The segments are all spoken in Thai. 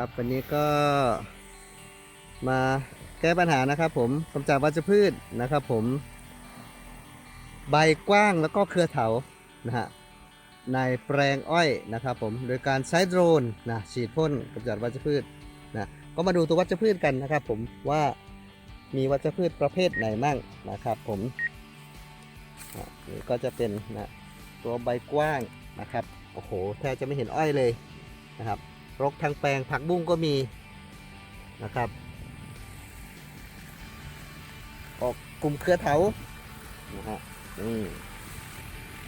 ครับวันนี้ก็มาแก้ปัญหานะครับผมกำจัดวัชพืชนะครับผม ใบกว้างแล้วก็เครือเถานะฮะในแปลงอ้อยนะครับผมโดยการใช้โดรนนะฉีดพ่นกำจัดวัชพืชนะก็มาดูตัววัชพืชกันนะครับผมว่ามีวัชพืชประเภทไหนมั่งนะครับผมนี่ก็จะเป็นนะตัวใบกว้างนะครับโอ้โหแทบจะไม่เห็นอ้อยเลยนะครับ รกทางแปลงผักบุ้งก็มีนะครับ ออกกลุ่มเครือเถานะฮะอืม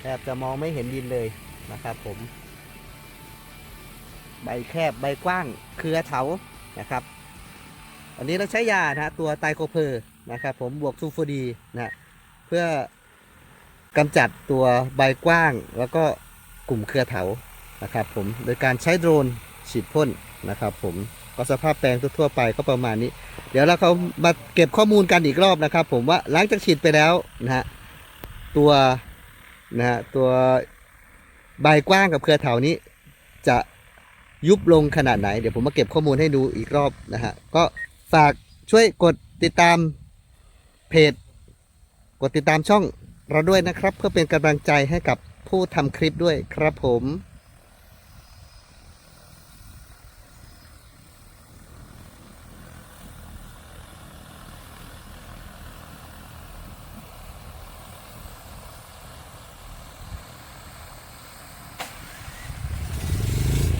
แทบจะมองไม่เห็นดินเลยนะครับผม ใบแคบใบกว้างเครือเถานะครับ อันนี้เราใช้ยานะตัวไตโคเพอร์นะครับ ผมบวกซูโฟดีนะฮะเพื่อกำจัดตัวใบกว้างแล้วก็กลุ่มเครือเถานะครับผม โดยการใช้โดรน ฉีดพ่นนะครับ ผมก็สภาพแปลงทั่วๆไปก็ประมาณนี้ เดี๋ยวเราเขามาเก็บข้อมูลกันอีกรอบนะครับ ผมว่าหลังจากฉีดไปแล้วนะฮะตัวนะฮะตัวใบกว้างกับเครือเถานี้ จะยุบลงขนาดไหน เดี๋ยวผมมาเก็บข้อมูลให้ดูอีกรอบนะฮะก็ฝากช่วยกดติดตามเพจ กดติดตามช่องเราด้วยนะครับ เพื่อเป็นกำลังใจให้กับผู้ทำคลิปด้วยครับผม